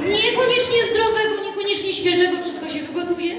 Niekoniecznie zdrowego, niekoniecznie świeżego wszystko się wygotuje.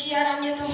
siarannya tuh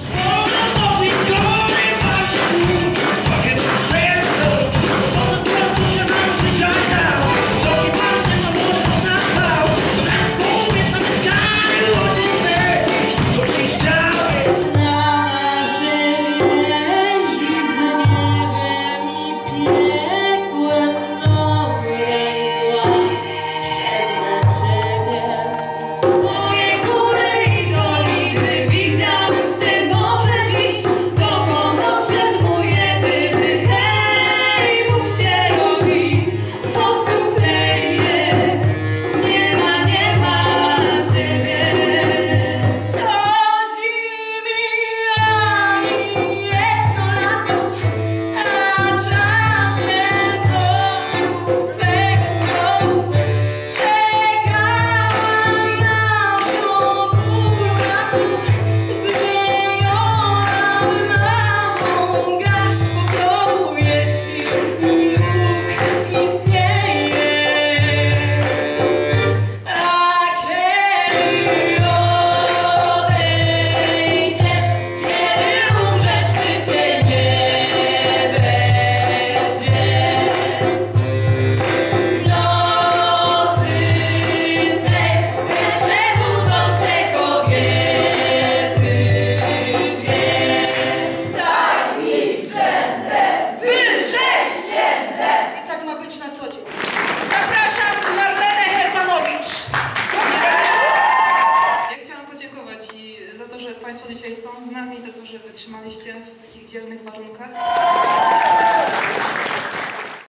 Dunkelheit.